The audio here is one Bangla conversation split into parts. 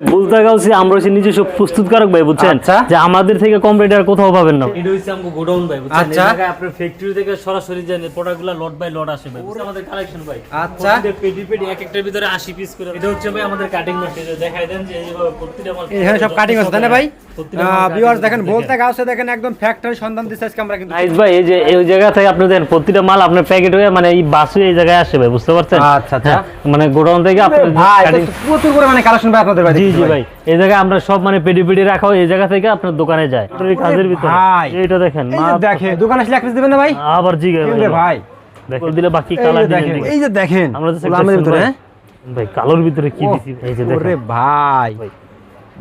বুলতা গাউসি আমরা হচ্ছে নিজস্ব প্রস্তুতকারক ভাই বুঝছেন আচ্ছা। যে আমাদের থেকে কম রেটে আর কোথাও পাবেন না এটা হচ্ছে আমাদের গোডাউন ভাই বুঝছেন আচ্ছা। আপনার ফ্যাক্টরি থেকে সরাসরি যে প্রোডাক্টগুলো লট বাই লট আসে ভাই? আমাদের কালেকশন ভাই আচ্ছা। প্রতিটা পেটি পেটি এক একটার ভিতরে 80 পিস করে এটা হচ্ছে ভাই আমাদের কাটিং মেশিন দেখাই দেন যে এইভাবে প্রতিটা মাল এখানে সব কাটিং আছে তাই না ভাই ভিউয়ার্স দেখেন বলতে দেখেন একদম ফ্যাক্টরি সন্ধান দিচ্ছে আজকে আমরা কিন্তু নাইস ভাই এই যে এই জায়গা থেকে আপনি দেন প্রতিটা মাল আপনার প্যাকেট হয়ে মানে এই বাসে এই জায়গায় আসে ভাই বুঝতে পারছেন আচ্ছা, আচ্ছা। হ্যাঁ, মানে গোডাউন থেকে আপনার ভাই প্রচুর পরিমাণে কালেকশন ভাই আপনাদের ভাই জি ভাই। এই জায়গায় আমরা সব মানে পেডি পেডি রাখা হয় এই জায়গা থেকে আপনার দোকানে যায়। কাজের ভিতরে। এইটা দেখেন দেখেন দোকান আসলে এক পিস দিবেন না ভাই? আবার জি ভাই। দেখেন দিলে বাকি কালার এই যে দেখেন আমরা তো ভিতরে? ভাই কালোর ভিতরে কি দিছি এই যে দেখেন। ভাই।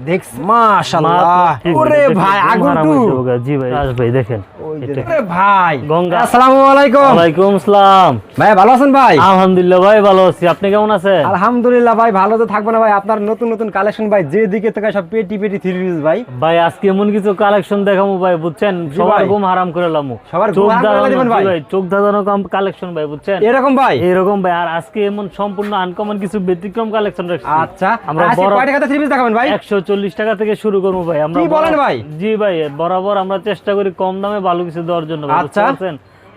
দেখছ মাশাআল্লাহ। ওরে ভাই একদম আরাম আগুন হয়েছে ওগা। জি ভাই আস ভাই দেখেন। ওই যে এটা। ওরে ভাই। গঙ্গা। আসসালামু আলাইকুম। ওয়ালাইকুম আসসালাম ভাই ভালো আছেন ভাই? আলহামদুলিল্লাহ ভাই ভালো আছি। আপনি কেমন আছেন? আলহামদুলিল্লাহ ভাই ভালো তো থাকব না ভাই। আপনার নতুন নতুন কালেকশন ভাই যে দিকে থেকে সব পেটি পেটি থ্রি পিস ভাই। ভাই আজকে এমন কিছু কালেকশন দেখামু ভাই বুঝছেন? সবার ঘুম হারাম করে লামু। সবার ঘুম চোখ হারাম করে ধাঁধানো, দিবেন ভাই। ভাই চোখ ধাঁধানো কালেকশন ভাই বুঝছেন? এরকম ভাই? এরকম ভাই আর আজকে এমন সম্পূর্ণ আনকমন কিছু ব্যতিক্রম কালেকশন রাখছি। আচ্ছা। আমরা বড় কয় টাকাতে থ্রি পিস দেখাবেন ভাই? একশো চল্লিশ টাকা থেকে শুরু করব ভাই আমরা বলেন ভাই? জি ভাই বরাবর আমরা চেষ্টা করি কম দামে ভালো কিছু দেওয়ার জন্য আচ্ছা।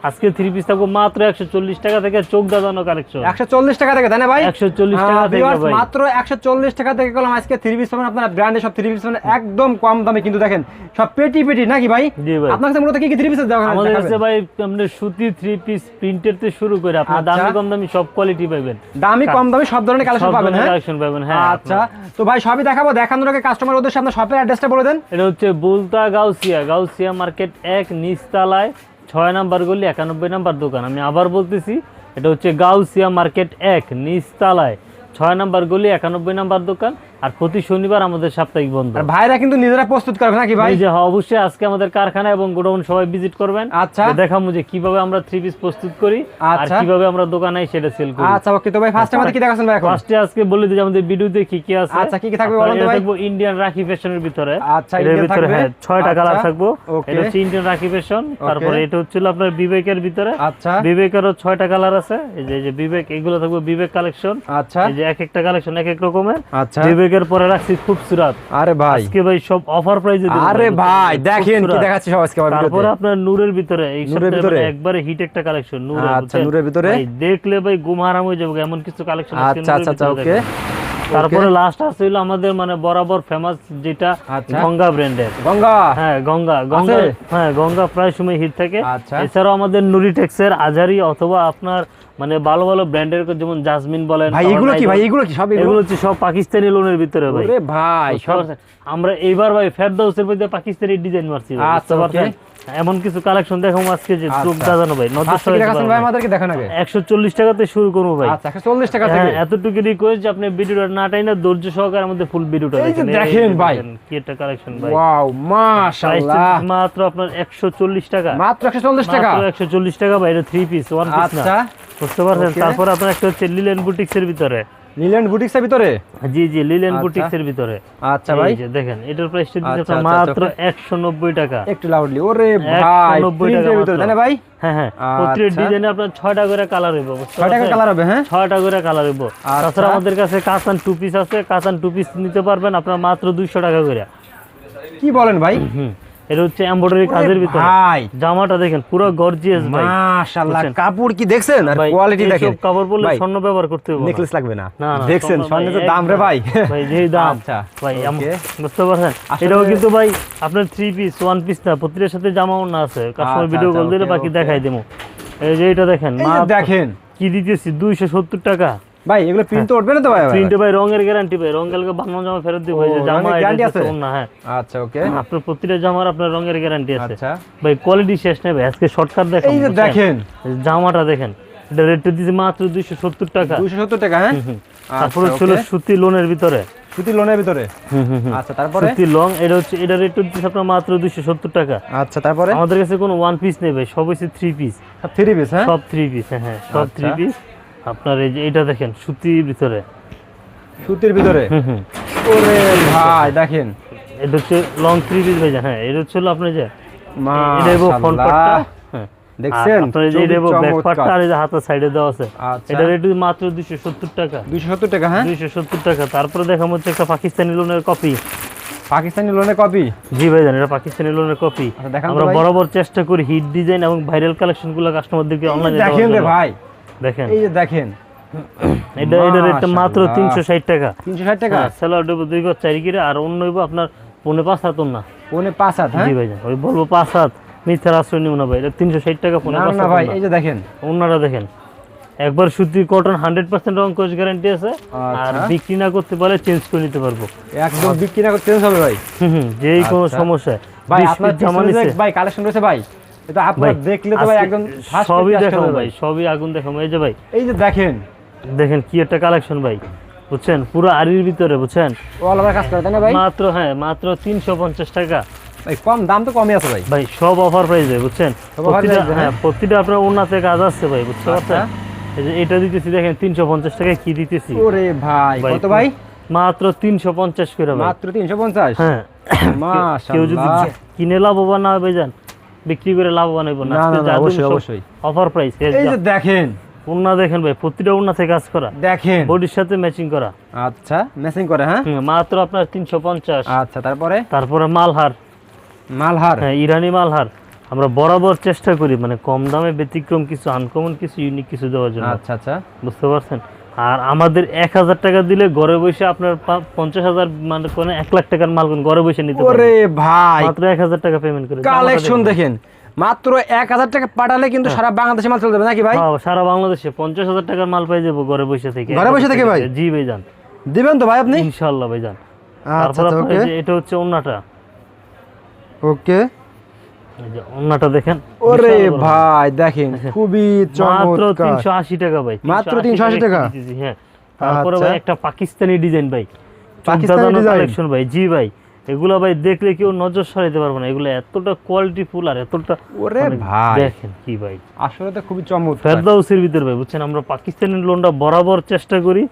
আজকে থ্রি পিস থাকব মাত্র একশো চল্লিশ টাকা থেকে চোখ দাদানো কালেকশন একশো চল্লিশ টাকা থেকে তাই না ভাই? 140 টাকা আহ, থেকে viewers, ভাই। মাত্র একশো চল্লিশ টাকা থেকে করলাম আজকে থ্রি পিস পাবেন আপনারা ব্র্যান্ডের সব থ্রি পিস পাবেন একদম কম দামে কিন্তু দেখেন সব পেটি পেটি নাকি ভাই? জি ভাই। আপনার কাছে মূলত কি কি থ্রি পিস আমাদের কাছে ভাই আমরা সুতি থ্রি পিস প্রিন্টের থেকে শুরু করে আপনার আচ্ছা। দামি কম দামি সব কোয়ালিটি পাবেন। দামি কম দামি সব ধরনের কালেকশন পাবেন হ্যাঁ? কালেকশন পাবেন হ্যাঁ আচ্ছা তো ভাই সবই দেখাবো দেখানোর আগে কাস্টমার উদ্দেশ্যে আপনার শপের অ্যাড্রেসটা বলে দেন। এটা হচ্ছে বুলতা গাউসিয়া গাউসিয়া মার্কেট এক নিচতলায় ছয় নাম্বার গলি, একানব্বই নাম্বার দোকান। আমি আবার বলতেছি, এটা হচ্ছে গাউসিয়া মার্কেট এক, নিচতলায়। ছয় নাম্বার গলি, একানব্বই নাম্বার দোকান। আর প্রতি শনিবার আমাদের সাপ্তাহিক বন্ধ। ভাইরা কিন্তু নিজেরা প্রস্তুত করবে নাকি ভাই? যে হ্যাঁ, অবশ্যই আজকে আমাদের কারখানা এবং গোডাউন সবাই ভিজিট করবেন। আচ্ছা। দেখাবো যে কীভাবে আমরা থ্রি পিস প্রস্তুত করি আর আচ্ছা। কীভাবে আমরা দোকানে সেটা সেল করি। আচ্ছা ওকে তো ভাই ফার্স্ট আমাদের কি দেখাচ্ছেন ভাই এখন? ফার্স্টে আজকে বলে দিই যে আমাদের ভিডিওতে কি কি আছে। আচ্ছা, কি কি থাকবে বলুন তো ভাই? থাকব ইন্ডিয়ান রাখি ফ্যাশনের ভিতরে। আচ্ছা, Indian ভিতরে হ্যাঁ ছয়টা কালার আচ্ছা, থাকব. এটা হচ্ছে ইন্ডিয়ান রাখি ফ্যাশন তারপরে এটা হচ্ছিল আপনার বিবেকের ভিতরে। আচ্ছা। বিবেকেরও ছয়টা কালার আছে। এই যে এই যে বিবেক এগুলো থাকবে বিবেক কালেকশন আচ্ছা। এই যে এক একটা কালেকশন এক এক রকমের। আচ্ছা। পরে রাখছি খুবসুরাত আরে ভাই। আজকে ভাই সব অফার প্রাইজে আরে ভাই দেখেন কি দেখাচ্ছি সব আজকে আমার তারপরে আপনার নূরের ভিতরে এই ভিতরে? মানে একবারে হিট একটা কালেকশন নূরের আচ্ছা, নূরের ভিতরে? দেখলে ভাই ঘুম হারাম হয়ে যাবে এমন কিছু কালেকশন আচ্ছা আচ্ছা আচ্ছা ওকে তারপরে লাস্ট হলো আমাদের মানে বরাবর ফেমাস যেটা আচ্ছা। গঙ্গা ব্র্যান্ডের গঙ্গা? হ্যাঁ গঙ্গা। গঙ্গা হ্যাঁ গঙ্গা প্রায় সময় হিট থাকে। আচ্ছা। এছাড়াও আমাদের নুরিটেক্সের আজারি অথবা আপনার মানে ভালো ভালো ব্র্যান্ডের যেমন জাসমিন বলেন ভাই এগুলো কি ভাই? এগুলো কি? সব এগুলো? হচ্ছে সব পাকিস্তানি লোনের ভিতরে ভাই। ওরে ভাই সব আমরা এইবার ভাই ফেরদৌসের মধ্যে পাকিস্তানি ডিজাইন মারছি আচ্ছা, এমন কিছু কালেকশন দেখাবো আজকে যে চোখ আচ্ছা। ভাই নজর ফার্স্ট কি ভাই আমাদেরকে দেখান আগে। একশো চল্লিশ টাকাতে শুরু করব ভাই। আচ্ছা 140 টাকা হ্যাঁ থেকে। এতটুকু রিকোয়েস্ট যে আপনি ভিডিওটা না টাইনা ধৈর্য সহকারে আমাদের ফুল ভিডিওটা দেখেন দেখেন ভাই। কি একটা কালেকশন ভাই। ওয়াও মাশাআল্লাহ। মাত্র আপনার একশো চল্লিশ টাকা। মাত্র 140 টাকা। মাত্র একশো চল্লিশ টাকা ভাই এটা থ্রি পিস ওয়ান পিস না। আচ্ছা। বুঝতে পারছেন? তারপর আপনার একটা হচ্ছে লিলেন বুটিক্স এর ভিতরে। নিলেন বুটিক্স এর ভিতরে? জি জি লিলেন আচ্ছা। বুটিক্স এর ভিতরে। আচ্ছা ভাই। এই যে দেখেন এটার প্রাইসটা দিচ্ছে আচ্ছা, আপনার আচ্ছা, মাত্র একশো নব্বই টাকা। একটু লাউডলি ওরে ভাই 190 প্রিন্টের টাকা ভিতরে। তাই না ভাই? হ্যাঁ হ্যাঁ। আচ্ছা। প্রতিটা ডিজাইনে আপনার ছয়টা করে কালার হইব বুঝতে ছয় টাকা কালার হবে হ্যাঁ? ছয়টা করে কালার হইব। আচ্ছা। তাছাড়া আমাদের কাছে কাসান টু পিস আছে। কাসান টু পিস নিতে পারবেন আপনার মাত্র দুইশো টাকা করে। কি বলেন ভাই? হুম। এটা হচ্ছে এমব্রয়ডারি কাজের ভিতরে। ভাই। জামাটা দেখেন পুরো গর্জিয়াস ভাই। মাশাআল্লাহ। কাপড় কি দেখছেন? আর কোয়ালিটি দেখেন। কাপড় পরলে স্বর্ণ ব্যবহার করতে হবে। নেকলেস লাগবে না। না, না, দেখছেন? স্বর্ণের তো দাম রে ভাই। ভাই যেই দাম। আচ্ছা। ভাই বুঝতে পারছেন? এটাও কিন্তু ভাই আপনার থ্রি পিস ওয়ান পিস না সাথে জামাও না আছে। কাস্টমার ভিডিও কল দিলে বাকি। দেখাই দেবো। এই যে এটা দেখেন দেখেন। কি দিতেছি? দুইশো সত্তর টাকা। ভাই এগুলো প্রিন্ট তো উঠবে না তো ভাই? প্রিন্টে ভাই রঙের গ্যারান্টি ভাই রঙ গেলকে বানানো জামা ফেরত দিব এই জামা হচ্ছে আছে? ওড়না, হ্যাঁ। আচ্ছা ওকে। আপনার প্রতিটা জামার আপনার রঙের গ্যারান্টি আছে। আচ্ছা। ভাই কোয়ালিটি শেষ নেই ভাই আজকে শর্টকাট দেখেন এই যে দেখেন। জামাটা দেখেন এটা রেটটা দিয়েছে মাত্র দুইশো সত্তর টাকা। 270 টাকা হ্যাঁ? তারপরে আচ্ছা, ছিল okay। সুতি লোনের ভিতরে। সুতি লোনের ভিতরে? আচ্ছা তারপরে? সুতি লং এটা হচ্ছে এটা রেট দিচ্ছে আপনার মাত্র দুইশো সত্তর টাকা। আচ্ছা তারপরে? আমাদের কাছে কোনো ওয়ান পিস নেই ভাই সব হচ্ছে থ্রি পিস থ্রি পিস হ্যাঁ? সব থ্রি পিস হ্যাঁ সব আচ্ছা। থ্রি পিস আপনার এই যে এটা দেখেন সুতির ভিতরে। সুতির ভিতরে? ওরে ভাই দেখেন। এটা হচ্ছে লং থ্রি পিস ভাই হ্যাঁ এটা হচ্ছে আপনার যে এটা মাশাআল্লাহ। হ্যাঁ। দেখছেন? আপনার এই ব্যাক। পার্টটা আর এই যে হাতের সাইডে দেওয়া আছে আচ্ছা। এটা রেট মাত্র দুইশো সত্তর টাকা। দুইশো সত্তর টাকা হ্যাঁ? দুইশো সত্তর টাকা। তারপরে হচ্ছে একটা পাকিস্তানি লোনের কপি পাকিস্তানি লোনের কপি জি ভাই জান এটা পাকিস্তানি লোনের কপি আচ্ছা, আমরা ভাই। বরাবর চেষ্টা করি হিট ডিজাইন এবং ভাইরাল কালেকশনগুলো কাস্টমারদেরকে অনলাইনে দেখেন রে ভাই দেখেন। এই যে দেখেন। এটা এটা রেটটা মাত্র মাশাআল্লাহ। তিনশো ষাট টাকা। তিনশো ষাট টাকা? স্যালাড দেবো দুই গজ চারি কিরে আর অন্য হইবো আপনার পৌনে পাঁচ হাত না পৌনে পাঁচ হাত হ্যাঁ? জি ভাই ওই বলব পাঁচ হাত। মিথ্যার আশ্রয় নিব না ভাই এটা তিনশো ষাট টাকা পৌনে পাঁচ না ভাই এই যে দেখেন। ওনারা দেখেন। একবার সুতি কটন হান্ড্রেড পার্সেন্ট অঙ্কশ গ্যারান্টি আছে আর আচ্ছা। বিক্রি না করতে পারলে চেঞ্জ করে নিতে পারব। একদম বিক্রি না করতে হবে ভাই। হুম হুম, যেই কোনো আচ্ছা। সমস্যা ভাই আপনার জামা। ভাই কালেকশন রয়েছে ভাই এটা আপনার দেখলে তো ভাই একদম সবই দেখাবো ভাই সবই আগুন দেখাবো। এই যে ভাই এই যে দেখেন। দেখেন কি একটা কালেকশন ভাই বুঝছেন? পুরো আরির ভিতরে বুঝছেন? কাজ করে তাই না ভাই? মাত্র হ্যাঁ মাত্র তিনশো পঞ্চাশ টাকা। ভাই কম দাম তো কমই আছে ভাই। ভাই সব অফার প্রাইসে বুঝছেন? প্রতিটা হ্যাঁ। প্রতিটা আপনার উন্নাতে কাজ আছে ভাই আচ্ছা। এই যে এটা দিতেছি দেখেন তিনশো পঞ্চাশ টাকায় কি দিতেছি? ওরে ভাই কত ভাই? মাত্র তিনশো পঞ্চাশ করে ভাই। মাত্র তিনশো পঞ্চাশ? হ্যাঁ। কেউ যদি কিনে লাভবান না হবে যান বিক্রি করে লাভবান হইব না। অবশ্যই, অবশ্যই। অফার প্রাইস এই যে দেখেন। উন্না দেখেন ভাই প্রতিটা উন্নাতে কাজ করা। দেখেন। বডির সাথে ম্যাচিং করা। আচ্ছা মেসিং করে হ্যাঁ? মাত্র আপনার তিনশো পঞ্চাশ। আচ্ছা তারপরে? তারপরে মালহার। মালহার? হ্যাঁ ইরানি মালহার। আমরা বরাবর চেষ্টা করি মানে কম দামে ব্যতিক্রম কিছু আনকমন কিছু ইউনিক কিছু দেওয়ার জন্য। আচ্ছা আচ্ছা। বুঝতে পারছেন? আর আমাদের এক হাজার টাকা দিলে ঘরে বসে আপনার পঞ্চাশ হাজার মানে কোনো এক লাখ টাকার মাল ঘরে বসে নিতে পারবেন। ভাই। মাত্র এক হাজার টাকা পেমেন্ট করে কালেকশন দেখেন। মাত্র এক হাজার টাকা পাঠালে কিন্তু সারা বাংলাদেশে মাল চলে যাবে নাকি ভাই? হ্যাঁ, সারা বাংলাদেশে পঞ্চাশ হাজার টাকার মাল পাই যাব ঘরে বসে থেকে। ঘরে বসে থেকে ভাই? জি ভাই যান দিবেন তো ভাই আপনি? ইনশাল্লাহ ভাই যান তারপর এটা হচ্ছে ওন্নাটা ওকে ওন্নাটা দেখেন। ওরে ভাই দেখেন খুবই চমৎকার। তিনশো আশি টাকা ভাই মাত্র 380 টাকা? দিতেছি, হ্যাঁ। তারপরে আচ্ছা। ভাই একটা পাকিস্তানি ডিজাইন ভাই। পাকিস্তানি design? কালেকশন ভাই। জি ভাই এগুলো ভাই দেখলে কেউ নজর সরাইতে পারবে না। এগুলো এতটা কোয়ালিটি ফুল আর এতটা ওরে মানে ভাই। দেখেন কি ভাই। আসলে তো খুবই চমৎকার। ফেরদাউসের ভিতরে ভাই বুঝছেন? আমরা পাকিস্তানি লোনটা বরাবর চেষ্টা করি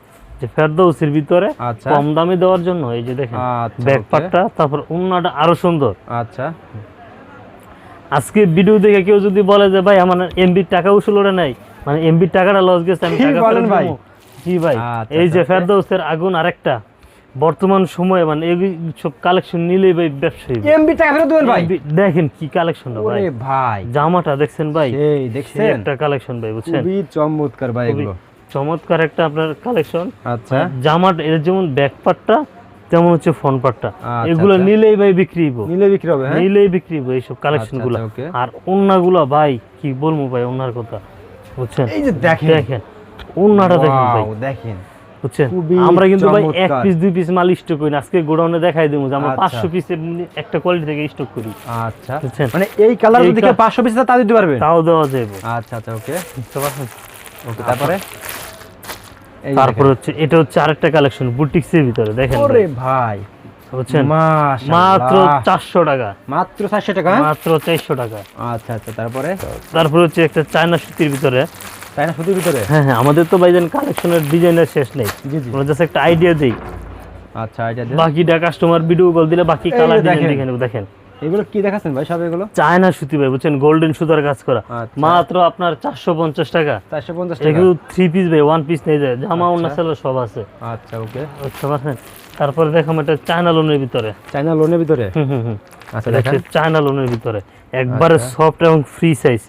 যে ফেরদাউসের ভিতরে আচ্ছা। কম দামে দেওয়ার জন্য। এই যে দেখেন আচ্ছা, ব্যাক okay। পার্টটা তারপর উন্নাটা আরও সুন্দর। আচ্ছা। আজকে ভিডিও দেখে কেউ যদি বলে যে ভাই আমার এমবির টাকা উসুল ওরে নাই। মানে এমবির টাকাটা লস গেছে আমি টাকা বলেন ভাই? জি ভাই আচ্ছা, এই যে আচ্ছা, ফেরদৌসের আগুন আরেকটা। বর্তমান সময়ে মানে এই সব কালেকশন নিলেই ভাই ব্যবসায়ী এমবি টাকা ফেরত দেবেন ভাই? দেখেন কি কালেকশন ভাই। ওরে ভাই। জামাটা দেখছেন ভাই? এই দেখছেন? একটা কালেকশন ভাই বুঝছেন? খুবই চমৎকার ভাই এগুলো। চমৎকার একটা আপনার কালেকশন আচ্ছা। জামাটা এর যেমন ব্যাক পার্টটা তেমন হচ্ছে ফ্রন্ট পার্টটা। আচ্ছা, এগুলো আচ্ছা। নিলেই ভাই বিক্রি হইব। নিলে বিক্রি হবে হ্যাঁ? নিলেই বিক্রি হইব এইসব কালেকশনগুলো আচ্ছা, আর ওন্নাগুলো ভাই কি বলব ভাই ওনার কথা বুঝছেন? এই যে দেখেন। দেখেন ওন্নাটা দেখেন ভাই। দেখেন। বুঝছেন? আমরা কিন্তু ভাই এক পিস দুই পিস মাল স্টক করি না। আজকে গোডাউনে দেখাই দেবো যে আমরা। পাঁচশো পিস একটা কোয়ালিটি থেকে স্টক করি। আচ্ছা। বুঝছেন? মানে এই কালার যদি পাঁচশো পিস তা দিতে পারবে? তাও দেওয়া যাবে আচ্ছা আচ্ছা ওকে। বুঝতে পারছেন? ওকে তারপরে? তারপরে হচ্ছে এটা হচ্ছে আরেকটা কালেকশন বুটিক্সের ভিতরে দেখেন। ওরে ভাই, বুঝছেন? মাত্র চারশো টাকা। মাত্র চারশো টাকা? মাত্র চারশো টাকা। আচ্ছা আচ্ছা তারপরে? তারপরে হচ্ছে একটা চায়না সুতির ভিতরে। চায়না সুতির ভিতরে? হ্যাঁ হ্যাঁ আমাদের তো ভাইজান কালেকশনের ডিজাইনের শেষ নেই। জি জি। আমরা জাস্ট একটা আইডিয়া দেই। আচ্ছা এটা দিয়ে বাকিটা কাস্টমার ভিডিও কল দিলে বাকি কালার দেখেন। দেখেন। এগুলো কি দেখাচ্ছেন ভাই সব এগুলো? চায়না সুতি ভাই বুঝছেন? গোল্ডেন সুতার কাজ করা। আচ্ছা। মাত্র আপনার চারশো পঞ্চাশ টাকা। এগুলো থ্রি পিস ভাই ওয়ান পিস নেই যায়। জামা আচ্ছা। সেলো সব আছে। আচ্ছা ওকে বুঝতে পারছেন? তারপরে দেখাম এটা চায়না লোনের ভিতরে। চাইনা লোনের ভিতরে? হুম হুম হুম। আচ্ছা দেখেন। চায়না লোনের ভিতরে। একবারে আচ্ছা। সফট এবং ফ্রি সাইজ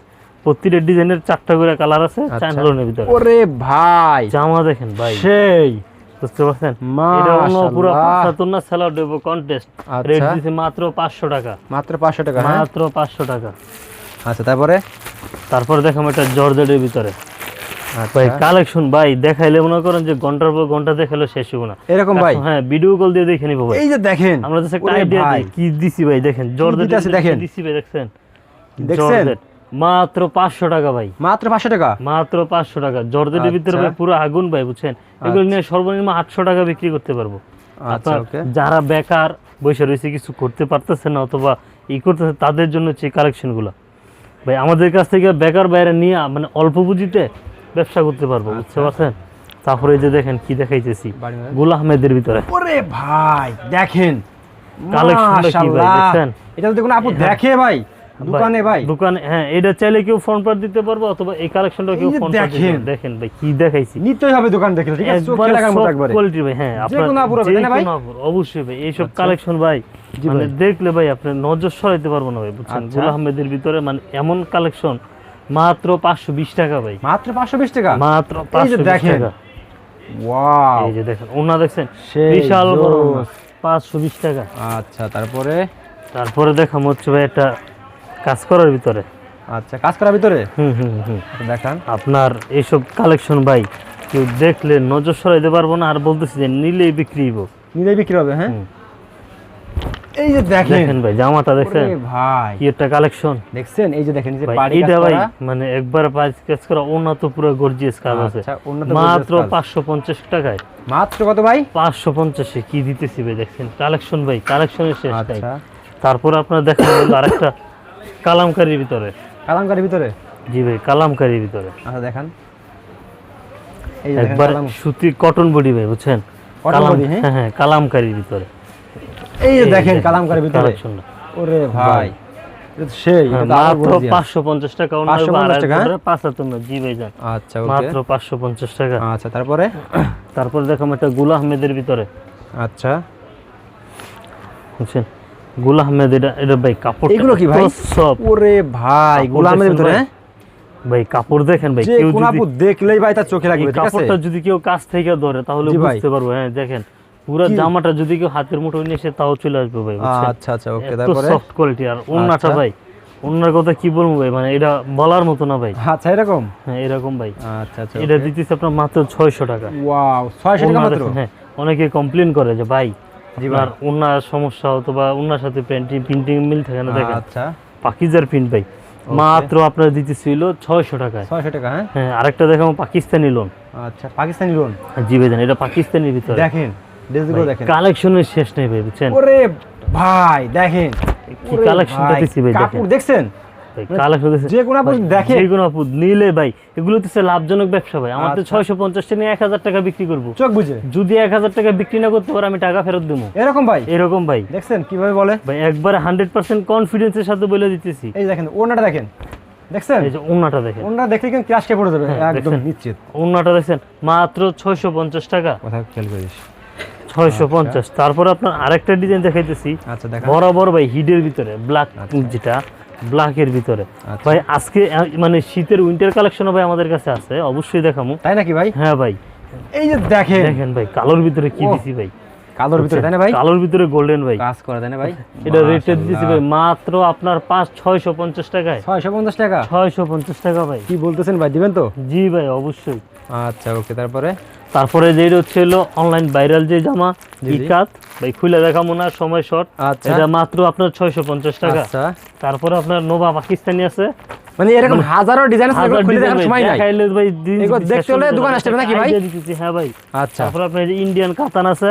প্রতিটা ডিজাইনের চারটা করে কালার আছে চায়না আচ্ছা। লোনের ভিতরে। ওরে ভাই! জামা দেখেন ভাই। সেই। বুঝতে পারছেন? পুরো মাশাআল্লাহ। পাঁচাত্তর না স্যালাড দেবো কন্টেস্ট। রেট দিছে মাত্র পাঁচশো টাকা। মাত্র পাঁচশো টাকা হ্যাঁ? মাত্র পাঁচশো টাকা। আচ্ছা তারপরে? তারপরে দেখাম এটা জর্জেটের ভিতরে। আচ্ছা। ভাই কালেকশন ভাই দেখাইলে মনে করেন যে ঘণ্টার পর ঘণ্টা দেখাইলে শেষ হব না। এরকম ভাই? হ্যাঁ ভিডিও কল দিয়ে দেখে নিবো ভাই। এই যে দেখেন আমরা একটা আইডিয়া কি দিছি ভাই দেখেন জর্জেট। দিছি ভাই দেখছেন? দেখছেন? মাত্র পাঁচশো টাকা ভাই। মাত্র পাঁচশো টাকা? মাত্র পাঁচশো টাকা। জর্জেটের ভিতরে আচ্ছা। ভাই পুরো আগুন ভাই বুঝছেন? এগুলো নিয়ে সর্বনিম্ন আটশো টাকা বিক্রি করতে পারব। আচ্ছা যারা বেকার বসে রয়েছে কিছু করতে পারতেছে না অথবা ই করতেছে তাদের জন্য হচ্ছে কালেকশনগুলো ভাই আমাদের কাছ থেকে বেকার বাইরে নিয়ে মানে অল্প পুঁজিতে ব্যবসা করতে পারব আচ্ছা। বুঝতে পারছেন? তারপরে যে দেখেন কি দেখাইতেছি। গুল আহমেদের ভিতরে। ওরে ভাই দেখেন। Collectionটা কি ভাই, মাশাআল্লাহ। এটা যদি কোনো আপু দেখে ভাই দোকানে ভাই? দোকানে হ্যাঁ এটা চাইলে কেউ ফোন পার দিতে পারব অথবা এই কালেকশনটা কেউ ফোন পার দেখেন। দেখেন ভাই কি দেখাইছি। নিতেই হবে দোকান দেখলে ঠিক আছে? চোখে একবারে লাগার মতো একবারে। কোয়ালিটি ভাই হ্যাঁ আপনার কোনো আপুর হবে, না ভাই? অবশ্যই ভাই এইসব আচ্ছা। কালেকশন ভাই মানে দেখলে ভাই আপনি নজর সরাইতে পারব না ভাই বুঝছেন? আচ্ছা। গুল আহমেদের ভিতরে মানে এমন কালেকশন মাত্র পাঁচশো বিশ টাকা ভাই। মাত্র পাঁচশো বিশ টাকা? মাত্র এই যে পাঁচশো বিশ দেখেন। টাকা। ওয়াও। এই যে দেখেন ওনা দেখছেন? বিশাল বড় ওনা, জোস। পাঁচশো বিশ টাকা। আচ্ছা তারপরে? তারপরে দেখাম হচ্ছে ভাই একটা কাজ করার ভিতরে। আচ্ছা কাজ করার ভিতরে? হুম হুম হুম দেখান। আপনার এইসব কালেকশন ভাই কেউ দেখলে নজর সরাইতে পারব না আর বলতেছি যে নিলেই বিক্রি হইব। নিলেই বিক্রি হবে হ্যাঁ? এই যে দেখেন। দেখেন ভাই জামাটা দেখছেন ওরে ভাই। কি একটা কালেকশন। দেখছেন? এই যে দেখেন এই যে পাড়ি কাজ ভাই। মানে একবার পাঁচ কাজ করা ওনা তো পুরো গর্জিয়াস কাজ আছে। আচ্ছা মাত্র gorgeous কাজ। পাঁচশো পঞ্চাশ টাকায়। মাত্র কত ভাই? পাঁচশো পঞ্চাশে কি দিতেছি ভাই দেখছেন? কালেকশন ভাই কালেকশনের শেষ নাই আচ্ছা। তারপর আপনার দেখেন আরেকটা কালামকারির ভিতরে। কালামকারির ভিতরে? জি ভাই কালামকারির ভিতরে। আচ্ছা দেখান। এই যে একবার সুতি কটন বডি ভাই বুঝছেন? কালাম হ্যাঁ? হ্যাঁ হ্যাঁ কালামকারির ভিতরে। এই যে দেখেন কালামকারির ভিতরে। ওরে ভাই। সেই হ্যাঁ, মাত্র gorgeous। পাঁচশো পঞ্চাশ টাকা অন্য 550 টাকা, হ্যাঁ? জি ভাই যান। আচ্ছা ওকে। মাত্র পাঁচশো পঞ্চাশ টাকা। আচ্ছা তারপরে? তারপর দেখো একটা গুল আহমেদের ভিতরে। আচ্ছা। বুঝছেন? গুল আহমেদ এটা এটা ভাই কাপড় এগুলো কি ভাই? সব। ওরে ভাই কাপড় গোলামের ভিতরে? ভাই? হ্যাঁ? কাপড় দেখেন ভাই কেউ যদি দেখলেই ভাই তার চোখে লাগবে কাপড়টা যদি কেউ কাছ থেকে ধরে তাহলে বুঝতে পারব হ্যাঁ দেখেন পুরো জামাটা যদি কেউ হাতের মুঠো নিয়ে এসে তাও চলে আসবে ভাই বুঝছেন? আচ্ছা আচ্ছা ওকে তারপরে? সফট কোয়ালিটি আর ওন্নাটা আচ্ছা। ভাই ওন্নার কথা কি বলব ভাই মানে এটা বলার মতো না ভাই। আচ্ছা এরকম? হ্যাঁ এরকম ভাই। আচ্ছা আচ্ছা এটা দিতেছে আপনার মাত্র ছয়শো টাকা। ওয়াও 600 টাকা মাত্র? হ্যাঁ অনেকে কমপ্লেন করে যে ভাই জি ভাই সমস্যা হতো বা ওন্নার সাথে প্রিন্টিং প্রিন্টিং মিল থাকে না দেখেন? আচ্ছা। পাকিজার প্রিন্ট ভাই। মাত্র আপনার দিতেছিল ছয়শো টাকায়। 600 টাকা হ্যাঁ? হ্যাঁ আরেকটা দেখাবো পাকিস্তানি লোন আচ্ছা পাকিস্তানি লোন জি ভাই এটা পাকিস্তানের ভিতরে। দেখেন ড্রেসগুলো দেখেন। কালেকশনের শেষ নেই ভাই বুঝছেন? ওরে ভাই দেখেন। কি কালেকশনটা দিছি ভাই দেখেন। কাপড় দেখছেন? কালেকশন যে কোনো আপু দেখে। যে কোনো আপু নিলে ভাই এগুলো তো লাভজনক ব্যবসা ভাই। আমার তো আচ্ছা। নিয়ে টাকা বিক্রি করব। চোখ বুঝে। যদি এক হাজার টাকা বিক্রি না করতে পারে আমি টাকা ফেরত দেবো এরকম ভাই? এরকম ভাই। দেখছেন কীভাবে বলে? ভাই একবারে হান্ড্রেড পার্সেন্ট কনফিডেন্সের সাথে বলে দিতেছি। এই দেখেন ওনাটা দেখেন। দেখছেন? এই যে ওনাটা দেখেন। ওনাটা দেখলে কিন্তু ক্রাশ খেয়ে পড়ে যাবে। একদম নিশ্চিত। ওনাটা দেখছেন মাত্র ছয়শো পঞ্চাশ টাকা। কথা খেয়াল করিস? ছয়শো পঞ্চাশ। তারপর আপনার আরেকটা ডিজাইন দেখাইতেছি। আচ্ছা বরাবর ভাই হিডের ভিতরে। ব্ল্যাক আচ্ছা। যেটা ব্ল্যাকের ভিতরে। আচ্ছা। ভাই আজকে মানে শীতের উইন্টার কালেকশনও ভাই আমাদের কাছে আছে অবশ্যই দেখামু। তাই নাকি ভাই? হ্যাঁ ভাই। এই যে দেখেন। দেখেন ভাই কালোর ভিতরে কি দিছি ভাই? কালোর ভিতরে তাই না ভাই? কালোর ভিতরে গোল্ডেন ভাই। কাজ করে তাই না ভাই? এটা রেটে দিছি ভাই মাত্র আপনার পাঁচ ছয়শো পঞ্চাশ টাকায়। ছয়শো পঞ্চাশ টাকা? ছয়শো পঞ্চাশ টাকা ভাই। কি বলতেছেন ভাই দিবেন তো? জি ভাই অবশ্যই। আচ্ছা ওকে তারপরে? তারপরে যেটা হচ্ছে হলো অনলাইন ভাইরাল যে জামা। ইকাত ভাই খুলে দেখাবো না সময় শর্ট আচ্ছা। এটা মাত্র আপনার ছয়শো পঞ্চাশ টাকা। আচ্ছা। তারপরে আপনার নোভা পাকিস্তানি আছে। মানে এরকম হাজারো ডিজাইন আছে খুলে design দেখার সময় নাই? দেখাইলে ভাই দিন এগুলো শেষ দেখতে হলে হয়ে আসতে নাকি ভাই? হ্যাঁ ভাই। আচ্ছা। তারপর আপনার ইন্ডিয়ান কাতান আছে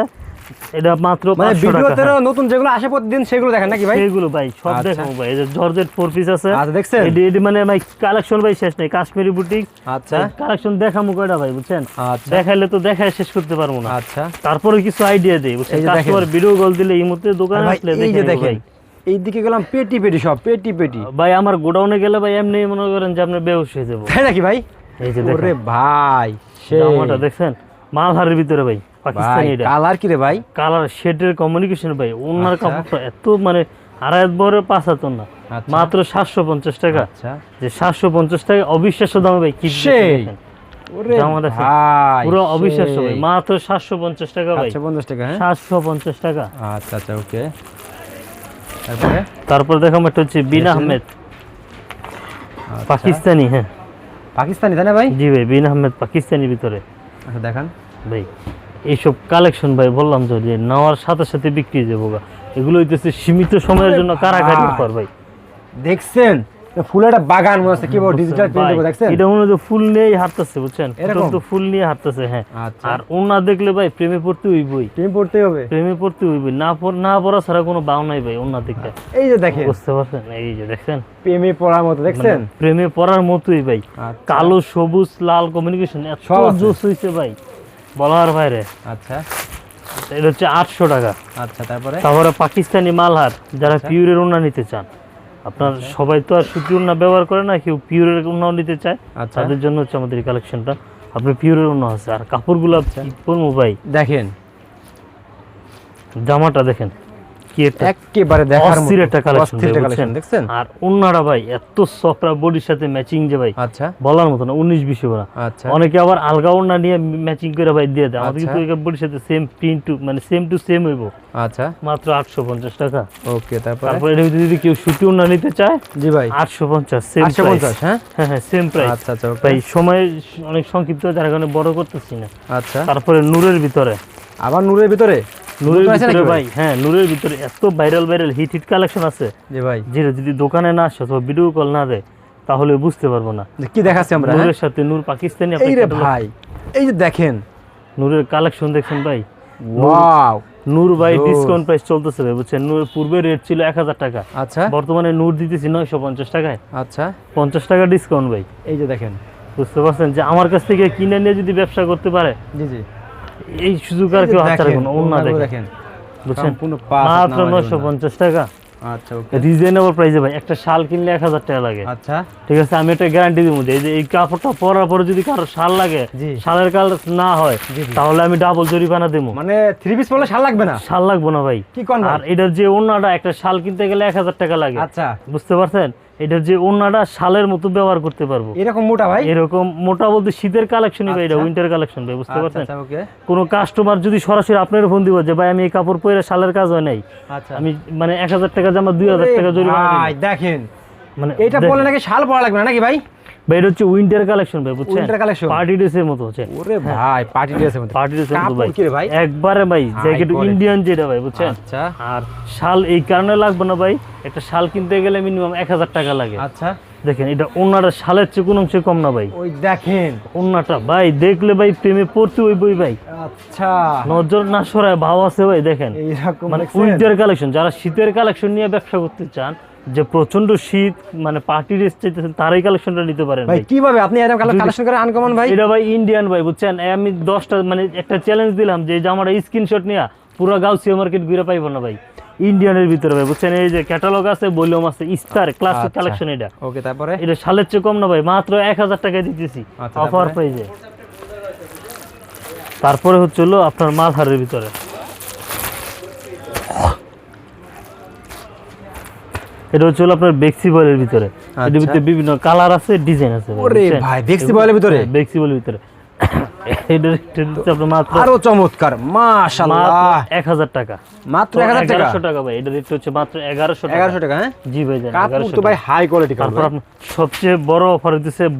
এটা মাত্র মানে ভিডিওতে নতুন যেগুলো আসে প্রতিদিন সেগুলো দেখেন নাকি ভাই? সেইগুলো ভাই সব আচ্ছা। দেখাবো ভাই এই যে জর্জেট ফোর পিস আছে। আচ্ছা দেখছেন? এটি এটি মানে ভাই কালেকশন ভাই শেষ নেই কাশ্মীরি বুটিক আচ্ছা। কালেকশন দেখামু কয়টা ভাই বুঝছেন? আচ্ছা। দেখাইলে তো দেখায় শেষ করতে পারব না। আচ্ছা। তারপরে কিছু আইডিয়া দেই বুঝছেন। কাস্টমার ভিডিও কল দিলে এই মুহূর্তে দোকানে আসলে এই যে দেখে দেখেন। ভাই। এই দিকে গেলাম পেটি পেটি সব পেটি পেটি। ভাই আমার গোডাউনে গেলে ভাই এমনি মনে করেন যে আপনি বেহুশ হয়ে যাব। তাই নাকি ভাই? এই যে ওরে দেখেন ভাই সেই। জামাটা দেখছেন? মালহারের ভিতরে ভাই। পাকিস্তানি এটা। কালার কি রে ভাই? কালার শেডের কমিউনিকেশন ভাই ওনার আচ্ছা। কাপড়টা এত মানে আড়াই বড় পাঁচ হাত না আচ্ছা। মাত্র সাতশো পঞ্চাশ টাকা। আচ্ছা। যে সাতশো পঞ্চাশ টাকা অবিশ্বাস্য দামে ভাই কি পুরো অবিশ্বাস্য ভাই মাত্র সাতশো পঞ্চাশ টাকা ভাই। আচ্ছা পঞ্চাশ টাকা হ্যাঁ? সাতশো পঞ্চাশ টাকা। আচ্ছা আচ্ছা ওকে। তারপরে? তারপর দেখাম একটা হচ্ছে বিন আহমেদ। পাকিস্তানি হ্যাঁ। পাকিস্তানি তাই না ভাই? জি ভাই বিন আহমেদ পাকিস্তানির ভিতরে। আচ্ছা দেখান। ভাই এইসব কালেকশন ভাই বললাম তো যে নেওয়ার সাথে সাথে বিক্রি যাব গা। এগুলো হইতেছে সীমিত সময়ের জন্য কারাকারি। অফার ভাই। দেখছেন? ফুল একটা বাগান মনে হচ্ছে কি বল ডিজিটাল প্রিন্ট দেবো দেখছেন? এটা মনে যে ফুল নিয়েই হাঁটতেছে বুঝছেন? এরকম? তো ফুল নিয়ে হাঁটতেছে হ্যাঁ। আচ্ছা। আর ওনা দেখলে ভাই প্রেমে পড়তে হইবই। পড়তেই হবে। প্রেমে পড়তে হইবই। না পড়- না পড়া ছাড়া কোনো বাউ নাই ভাই ওনা দেখে এই যে দেখেন। বুঝতে পারছেন? এই যে দেখছেন প্রেমে পড়ার মতো দেখছেন? মানে প্রেমে পড়ার মতোই ভাই। আচ্ছা। কালো সবুজ লাল কমিউনিকেশন এত জোস হইছে ভাই। বলার বাইরে। আচ্ছা। এটা হচ্ছে আটশো টাকা। আচ্ছা তারপরে? তারপরে পাকিস্তানি মালহার যারা পিউরের ওনা নিতে চান। আপনার সবাই তো আর সুতি উন্না ব্যবহার করে না কেউ পিওরের উন্নাও নিতে চায়। আচ্ছা। তাদের জন্য হচ্ছে আমাদের এই কালেকশনটা আপনার পিউরের উন্না আছে। আর কাপড়গুলো আচ্ছা। বলব ভাই? দেখেন। জামাটা দেখেন। কি একটা একেবারে দেখার মতো একটা কালেকশন অস্থির দেখছেন? আর উন্নাটা ভাই এত সফট বডির সাথে ম্যাচিং যে ভাই আচ্ছা। বলার মতো না উনিশ বিশ না আচ্ছা। অনেকে আবার আলগা ওড়না নিয়ে ম্যাচিং করে ভাই দিয়ে দেয়। আমাদের আচ্ছা। কিন্তু এই বডির সাথে সেম প্রিন্ট টু মানে সেম টু সেম হইব। আচ্ছা। মাত্র আটশো পঞ্চাশ টাকা। ওকে তারপরে? তারপরে এর যদি কেউ সুতি ওড়না নিতে চায় জি ভাই। সেম হ্যাঁ? হ্যাঁ হ্যাঁ সেম প্রাইস আচ্ছা আচ্ছা ভাই সময় অনেক সংক্ষিপ্ত যার কারণে বড় করতেছি না। আচ্ছা। তারপরে নূরের ভিতরে। আবার নূরের ভিতরে? নূরের ভিতরে ভাই? হ্যাঁ নূরের ভিতরে এত viral viral hit hit collection আছে। জি ভাই। যেটা যদি দোকানে না আসে অথবা ভিডিও কল না দেয় তাহলে বুঝতে পারব না। কি দেখাচ্ছি আমরা হ্যাঁ? নূরের সাথে নূর পাকিস্তানি এই রে ভাই এই যে দেখেন। নূরের কালেকশন দেখছেন ভাই? ওয়াও নূর ভাই ডিসকাউন্ট প্রাইস চলতেছে ভাই বুঝছেন? নূর পূর্বে রেট ছিল এক হাজার টাকা। আচ্ছা। বর্তমানে নূর দিতেছি নয়শো পঞ্চাশ টাকায়। আচ্ছা। পঞ্চাশ টাকা ডিসকাউন্ট ভাই। এই যে দেখেন। বুঝতে পারছেন? যে আমার কাছ থেকে কিনে নিয়ে যদি ব্যবসা করতে পারে জি জি। এই সুযোগ আর কেউ হাত দেখেন, রাখবে না অন্য দেখেন। বুঝছেন? মাত্র নয়শো। পঞ্চাশ টাকা। আচ্ছা ওকে রিজনেবল প্রাইসে ভাই একটা শাল কিনলে এক হাজার টাকা লাগে। আচ্ছা। ঠিক আছে আমি একটা গ্যারান্টি দিব যে এই কাপড়টা পরার পরে যদি কারও শাল লাগে। শালের কাল না হয়। তাহলে আমি ডাবল জরিমানা দেবো। মানে থ্রি পিস পরলে শাল লাগবে না? শাল লাগবো না ভাই। কি কোন আর এটার যে ওড়নাটা একটা শাল কিনতে গেলে এক হাজার টাকা লাগে। আচ্ছা। বুঝতে পারছেন? এটার যে অন্যটা শালের মতো ব্যবহার করতে পারব। এরকম মোটা ভাই? এরকম মোটা বলতে শীতের কালেকশনই ভাই এটা আচ্ছা। উইন্টার কালেকশন ভাই বুঝতে আচ্ছা পারছেন? আচ্ছা কোনো কাস্টমার যদি সরাসরি আপনার ফোন দিব যে ভাই আমি এই কাপড় পরে শালের কাজ হয় নাই। আচ্ছা। আমি মানে এক হাজার টাকা জামা দুই হাজার টাকা জরিমানা দেখেন মানে এটা। বলে নাকি শাল পরা লাগবে নাকি ভাই? ভাই এটা হচ্ছে উইন্টার কালেকশন ভাই বুঝছেন? Winter collection? পার্টি ড্রেসের মতো হচ্ছে ওরে ভাই পার্টি ড্রেসের মধ্যে পার্টি ড্রেসের মতো ভাই। ভাই? একবারে ভাই জ্যাকেট ইন্ডিয়ান যেটা ভাই বুঝছেন? আচ্ছা। আর শাল এই কারণে লাগবে না ভাই একটা শাল কিনতে গেলে মিনিমাম এক হাজার টাকা লাগে। আচ্ছা। দেখেন এটা অন্যটা শালের চেয়ে কোনো অংশে কম না ভাই। ওই দেখেন। অন্যটা ভাই দেখলে ভাই প্রেমে পড়তে ওই বই ভাই। আচ্ছা। নজর না সরায় ভাব আছে ভাই দেখেন। মানে উইন্টার কালেকশন যারা শীতের কালেকশন নিয়ে ব্যবসা করতে চান যে প্রচণ্ড শীত মানে পার্টি ড্রেস চাইতেছেন তারাই কালেকশনটা নিতে পারেন ভাই কীভাবে? আপনি এরকম কালেকশন করে আনকমন ভাই? এটা ভাই ইন্ডিয়ান ভাই বুঝছেন? আমি দশটা মানে একটা চ্যালেঞ্জ দিলাম যে জামাটা স্ক্রিনশট নিয়ে পুরো গাউসিয়া মার্কেট ঘুরে পাইবো না ভাই। ইন্ডিয়ানের ভিতরে ভাই বুঝছেন? এই যে ক্যাটালগ আছে ভলিউম আছে স্টার ক্লাসিক আচ্ছা। কালেকশন এটা। ওকে তারপরে? এটা সালের চেয়ে কম না ভাই মাত্র এক হাজার টাকায় দিতেছি অফার তারপরে? প্রাইজে তারপরে হচ্ছে হলো আপনার মালহারের ভিতরে। এটা হচ্ছে আপনার বেক্সি বয়েলের ভিতরে এটার আচ্ছা। ভিতরে বিভিন্ন কালার আছে ডিজাইন আছে ওরে ভাই, বেক্সি বয়েলের ভিতরে? হ্যাঁ, বেক্সি বয়েলের ভিতরে আরও চমৎকার মাশাআল্লাহ। মাত্র এক হাজার টাকা। মাত্র 1000 টাকা? এগারোশো টাকা ভাই এটা রেট হচ্ছে মাত্র এগারোশো টাকা। 1100 টাকা হ্যাঁ? জি ভাই জান কাপড় এগারোশো তো ভাই হাই কোয়ালিটি তারপর কাপড় আপনার সবচেয়ে বড় অফার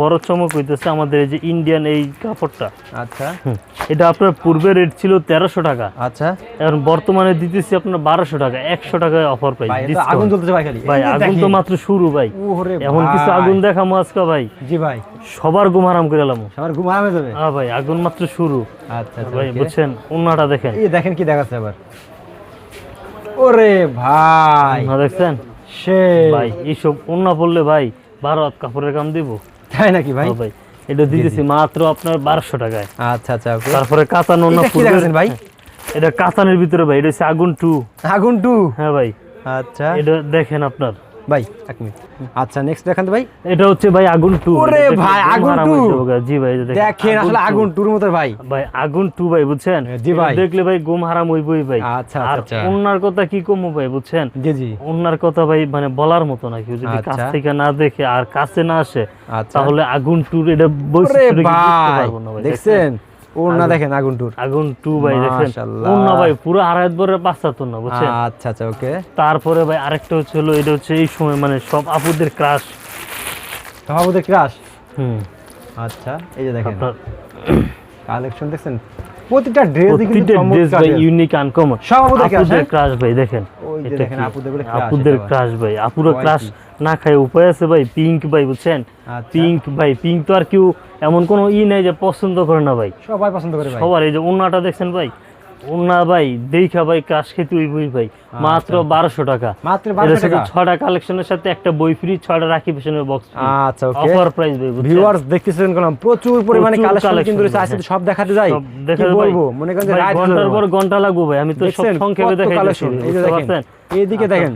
বড় চমক হইতেছে আমাদের এই যে ইন্ডিয়ান এই কাপড়টা। আচ্ছা। এটা আপনার পূর্বে রেট ছিল তেরোশো টাকা। আচ্ছা। এখন বর্তমানে দিতেছি আপনার বারোশো টাকা একশো টাকায় অফার পাই ভাই আগুন জ্বলতেছে ভাই খালি। ভাই আগুন তো মাত্র শুরু ভাই। এখন কিছু আগুন দেখামো আজকে ভাই। জি ভাই। সবার ঘুম হারাম করে এলাম। সবার ঘুম আরামে যাবে? হ্যাঁ ভাই আগুন মাত্র শুরু। আচ্ছা আচ্ছা ভাই বুঝছেন অন্যটা দেখেন। এই দেখেন কি দেখাচ্ছে আবার। ওরে ভাই। না দেখছেন? সে ভাই এইসব অন্য পড়লে ভাই বারো হাত কাপড়ের কাম দিব। তাই নাকি ভাই? হ্যাঁ ভাই এটা দিতেছি মাত্র আপনার বারোশো টাকায়। আচ্ছা আচ্ছা তারপরে কাতান অন্য এটা কি দেখাচ্ছেন ভাই? এটা কাতানের ভিতরে ভাই এটা হচ্ছে আগুন টু। আগুন টু। হ্যাঁ ভাই। আচ্ছা। এটা দেখেন আপনার। ভাই এক মিনিট। আচ্ছা নেক্সট দেখান ভাই। এটা হচ্ছে ভাই আগুন টু। ওরে ভাই, আগুন two? জি ভাই দেখেন আসলে আগুন টুর মতো ভাই। ভাই আগুন টু ভাই বুঝছেন? জি ভাই। দেখলে ভাই ঘুম হারাম হইবই ভাই। আচ্ছা, আচ্ছা। অন্যার কথা কি কমু ভাই বুঝছেন? জি জি। অন্যার কথা ভাই মানে বলার মতো না কেউ। যদি কাছ আচ্ছা। থেকে না দেখে আর কাছে না আসে আচ্ছা। তাহলে আগুন টুর এটা বৈশিষ্ট্য কি পারব না ভাই। দেখছেন? ওর দেখেন আগুন। টুর আগুন টু ভাই দেখেন। মাশাআল্লাহ। ভাই পুরো আড়াই বরের পাঁচটা তো না বুঝছেন? আচ্ছা আচ্ছা ওকে। তারপরে ভাই আরেকটা হচ্ছে হলো এটা হচ্ছে এই সময় মানে সব আপুদের ক্রাশ সভাপতি ক্রাশ হুম। আচ্ছা এই যে দেখেন। কালেকশন দেখছেন? প্রতিটা ড্রেস কিন্তু ড্রেস ভাই। ইউনিক আনকমন সব আপুদের আপুদের হ্যাঁ? ক্রাশ ভাই দেখেন। ওই যে দেখেন আপুদের আপুদের ক্রাশ ভাই আপুরা ক্রাশ। না খায় উপায় আছে ভাই পিঙ্ক ভাই বুঝছেন? আচ্ছা। পিঙ্ক ভাই পিঙ্ক তো আর কেউ এমন কোনো ই নাই যে পছন্দ করে না ভাই। সবাই পছন্দ করে সবার এই যে ওন্নাটা দেখছেন ভাই? ভাই দেখা ভাই ক্রাশ খেতে ওই বই ভাই মাত্র বারোশো টাকা। মাত্র ছটা কালেকশনের সাথে একটা বই ফ্রি ছটা রাখি পেছনের বক্স আচ্ছা অফার প্রাইস ভাই ভিউয়ার্স দেখতেছেন কোন? প্রচুর পরিমাণে কালেকশন কিন্তু রয়েছে। আজকে হ্যাঁ। সব দেখাতে যাই। কি দেখা। বলব? মনে করেন ঘণ্টার পর ঘণ্টা লাগবে ভাই। আমি তো সব সংক্ষেপে দেখাই যে বুঝতে দেখেন। পারছেন? এইদিকে আচ্ছা, দেখেন।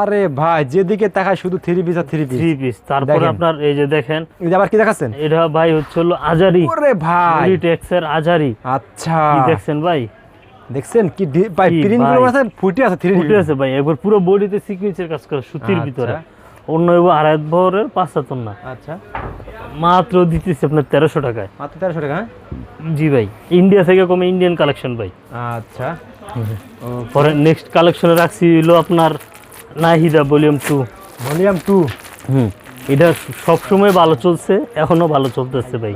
আরে ভাই যেদিকে তাকায় শুধু থ্রি পিস আর থ্রি পিস থ্রি পিস তারপরে আপনার এই যে দেখেন এই যে আবার কি দেখাচ্ছেন? এটা ভাই হচ্ছে হলো আজারি ওরে ভাই। টেক্সের আজারি আচ্ছা। কি দেখছেন ভাই? দেখছেন কি ভাই প্রিন্টগুলো আছে ফুটে আছে থ্রি ফুটে আছে ভাই। একবার পুরো বডিতে সিকুয়েন্সের কাজ করে সুতির আচ্ছা। ভিতরে। অন্য এবার আড়াই ভরের পাঁচ হাতন না। আচ্ছা। মাত্র দিতেছি আপনার তেরোশো টাকায়। মাত্র তেরোশো টাকা হ্যাঁ? জি ভাই। ইন্ডিয়া থেকে কমে ইন্ডিয়ান কালেকশন ভাই। আচ্ছা। পরে নেক্সট কালেকশনে রাখছি হলো আপনার Nahida volume two volume two হুম এটা সবসময় ভালো চলছে এখনও ভালো চলতেছে ভাই।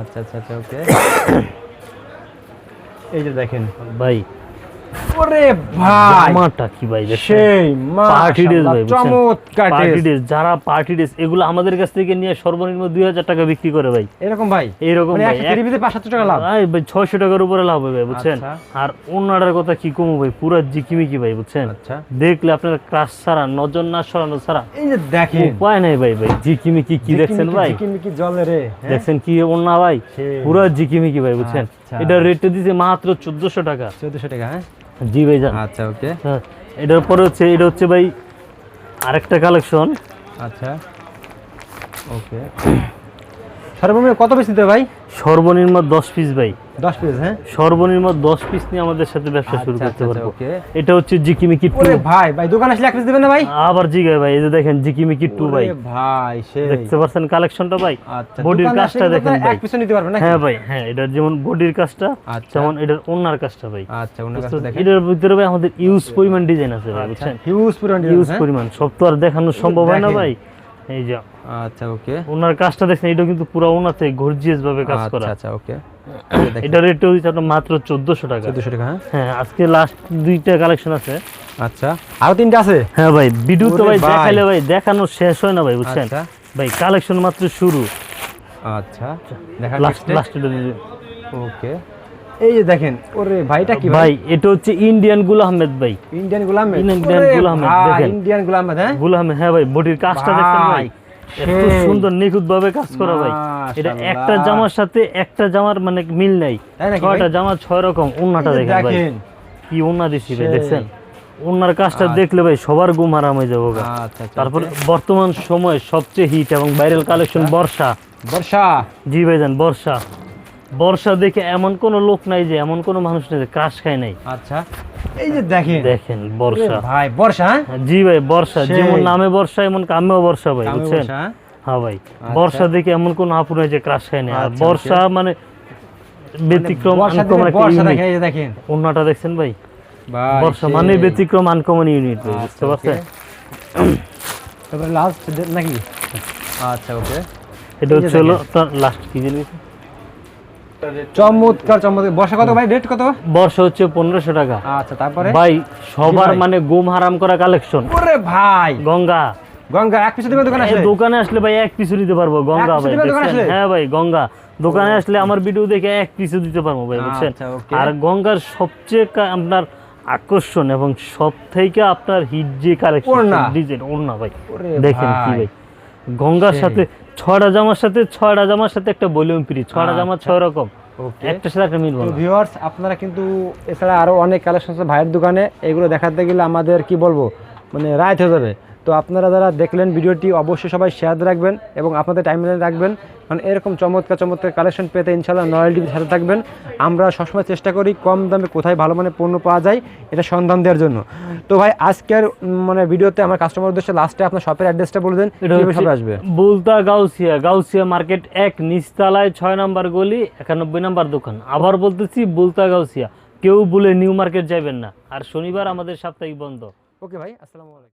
আচ্ছা আচ্ছা আচ্ছা ওকে এই যে দেখেন। ভাই ওরে ভাই জামাটা কি ভাই সেই পার্টি ড্রেস ভাই চমৎকার পার্টি। ড্রেস। যারা পার্টি ড্রেস এগুলো আমাদের কাছ থেকে নিয়ে সর্বনিম্ন দুই হাজার টাকা বিক্রি করে ভাই। এরকম ভাই? এইরকম মানে ভাই টাকা লাভ? ভাই ভাই ছয়শো টাকার উপরে লাভ হবে বুঝছেন? আচ্ছা। আর কথা কি কমো ভাই পুরো জিকিমিকি ভাই বুঝছেন? আচ্ছা। দেখলে আপনার ক্রাশ ছাড়া নজর না সরানো ছাড়া এই যে দেখেন। উপায় নাই ভাই ভাই। জিকিমি কি কি দেখছেন ভাই? জিকিমিকি জলে রে হ্যাঁ? দেখছেন কি অন্য ভাই? সেই। জিকিমি কি ভাই বুঝছেন? আচ্ছা। এটা রেটটা দিছে মাত্র চোদ্দশো টাকা। চোদ্দশো টাকা হ্যাঁ? জি ভাই জান আচ্ছা ওকে। হ্যাঁ এটার পরে হচ্ছে এটা হচ্ছে ভাই আরেকটা কালেকশন। আচ্ছা ওকে। সর্বনিম্ন কত পিস দিতে ভাই? সর্বনিম্ন দশ পিস ভাই। দশ পিস হ্যাঁ? সর্বনিম্ন দশ পিস নিয়ে আমাদের সাথে ব্যবসা শুরু আচ্ছা, করতে আচ্ছা, পারব। এটা হচ্ছে জিকিমিকি টু ওরে ভাই ভাই দোকান আসলে এক পিস দিবেন না ভাই? আবার ভাই এই যে দেখেন জিকিমিকি টু ভাই। ভাই সেই। দেখতে পাচ্ছেন কালেকশনটা ভাই? আচ্ছা বডির কাজটা দেখেন ভাই। এক পিসও নিতে পারবেন না হ্যাঁ ভাই হ্যাঁ এটার যেমন বডির কাজটা আচ্ছা। যেমন এটার ওনার কাজটা ভাই। আচ্ছা কাছে বুঝতে- দেখেন। এটার ভিতরে ভাই আমাদের ইউজ পরিমাণ ডিজাইন আছে ভাই বুঝছেন? হিউজ পরিমাণ ইউজ পরিমাণ। সব তো আর দেখানো সম্ভব হয় না ভাই। এই যে। আচ্ছা ওকে। ওনার কাজটা দেখছেন এটা কিন্তু পুরো ওনাতে গর্জিয়াস ভাবে কাজ করা। আচ্ছা আচ্ছা ওকে। এটা রেট হচ্ছে আপনার মাত্র চোদ্দশো টাকা। চোদ্দশো টাকা হ্যাঁ? হ্যাঁ আজকে লাস্ট দুইটা কালেকশন আছে। আচ্ছা আরও তিনটা আছে? হ্যাঁ ভাই ভিডিও তো ভাই। দেখাইলে ভাই দেখানো শেষ হয় না ভাই বুঝছেন? আচ্ছা। ভাই কালেকশন মাত্র শুরু। আচ্ছা দেখা লাস্ট লাস্ট ওকে। এই যে দেখেন ওরে ভাইটা কি ভাই? ভাই এটা হচ্ছে ইন্ডিয়ান গুল আহমেদ ভাই। ইন্ডিয়ান গুলাম ইন্ডিয়ান গুল আহমেদ, দেখেন। ইন্ডিয়ান গুলাম হ্যাঁ? গুল আহমেদ হ্যাঁ ভাই বডির কাজটা দেখছেন ভাই? ভাই, এত সুন্দর নিখুঁত ভাবে কাজ করা ভাই। এটা একটা জামার সাথে একটা জামার মানে মিল নাই। ছয়টা জামা ছয় রকম ওন্নাটা এই দেখেন ভাই। কি ওন্না দিছি ভাই দেখছেন? কাজটা দেখলে ভাই সবার গুম হারাম হয়ে যাব। আচ্ছা আচ্ছা তারপর বর্তমান সময়ে সবচেয়ে হিট এবং ভাইরাল কালেকশন বর্ষা। বর্ষা? জি ভাইজান বর্ষা। বর্ষা দেখে এমন কোনো লোক নাই যে এমন কোনো মানুষ নেই যে ক্রাশ খায় নাই। আচ্ছা এই যে দেখেন। দেখেন বর্ষা। ভাই বর্ষা হ্যাঁ? জি ভাই বর্ষা। যেমন নামে বর্ষা এমন কামেও বর্ষা ভাই বুঝছেন? হ্যাঁ? হ্যাঁ ভাই বর্ষা দেখে এমন কোন আপু নাই যে ক্রাশ খায় না আর আচ্ছা, বর্ষা মানে ব্যতিক্রম বর্ষা দেখেন। অন্যটা দেখছেন ভাই? বর্ষা মানে ব্যতিক্রম আনকমন ইউনিট বুঝতে আচ্ছা, পারছেন। তারপরে লাস্ট নাকি? আচ্ছা ওকে। এটা হচ্ছে লাস্ট কি জিনিস চমৎকার চমৎকার। বর্ষা কত ভাই? রেট কত? বর্ষা হচ্ছে পনেরোশো টাকা। আচ্ছা তারপরে? ভাই সবার মানে গুম হারাম করা কালেকশন ওরে ভাই! গঙ্গা। গঙ্গা এক পিস দিবেন দোকানে আসলে? দোকানে আসলে ভাই এক পিছু দিতে পারব। গঙ্গা ভাই? হ্যাঁ ভাই গঙ্গা। দোকানে আসলে আমার ভিডিও দেখে এক পিছু দিতে পারব ভাই বুঝছেন আচ্ছা, আর গঙ্গার সবচেয়ে আপনার আকর্ষণ এবং সব থেকে আপনার হিট যে কালেকশন। ডিজাইন ওড়না ভাই। দেখেন কি। ভাই। গঙ্গার সাথে ছয়টা জামার সাথে ছয়টা জামার সাথে একটা ভলিউম ফ্রি ছয়টা জামা। ছয় রকম। একটার সাথে একটা মিলবো ভিউয়ার্স আপনারা কিন্তু এছাড়া আরও অনেক কালেকশন আছে ভাইয়ের দোকানে। এগুলো দেখাতে গেলে আমাদের কি বলব? মানে রায় হয়ে যাবে। তো আপনারা যারা দেখলেন ভিডিওটি অবশ্যই সবাই শেয়ার রাখবেন এবং আপনাদের টাইম রাখবেন। কারণ এরকম চমৎকার চমৎকার কালেকশন পেতে ইনশাল্লাহ নয়েল টিভির সাথে থাকবেন। আমরা সবসময় চেষ্টা করি কম দামে কোথায় ভালো মানে পণ্য পাওয়া যায় এটা সন্ধান দেওয়ার জন্য। তো ভাই আজকের মানে ভিডিওতে আমার কাস্টমার উদ্দেশ্যে লাস্টে আপনার শপের অ্যাড্রেসটা বলে দেন শপে আসবে? বুলতা গাউসিয়া গাউসিয়া মার্কেট এক নিচতলায় ছয় নম্বর গলি একানব্বই নম্বর দোকান। আবার বলতেছি বুলতা গাউসিয়া। কেউ বলে নিউ মার্কেট যাবেন না। আর শনিবার আমাদের সাপ্তাহিক বন্ধ। ওকে ভাই আসসালামু আলাইকুম।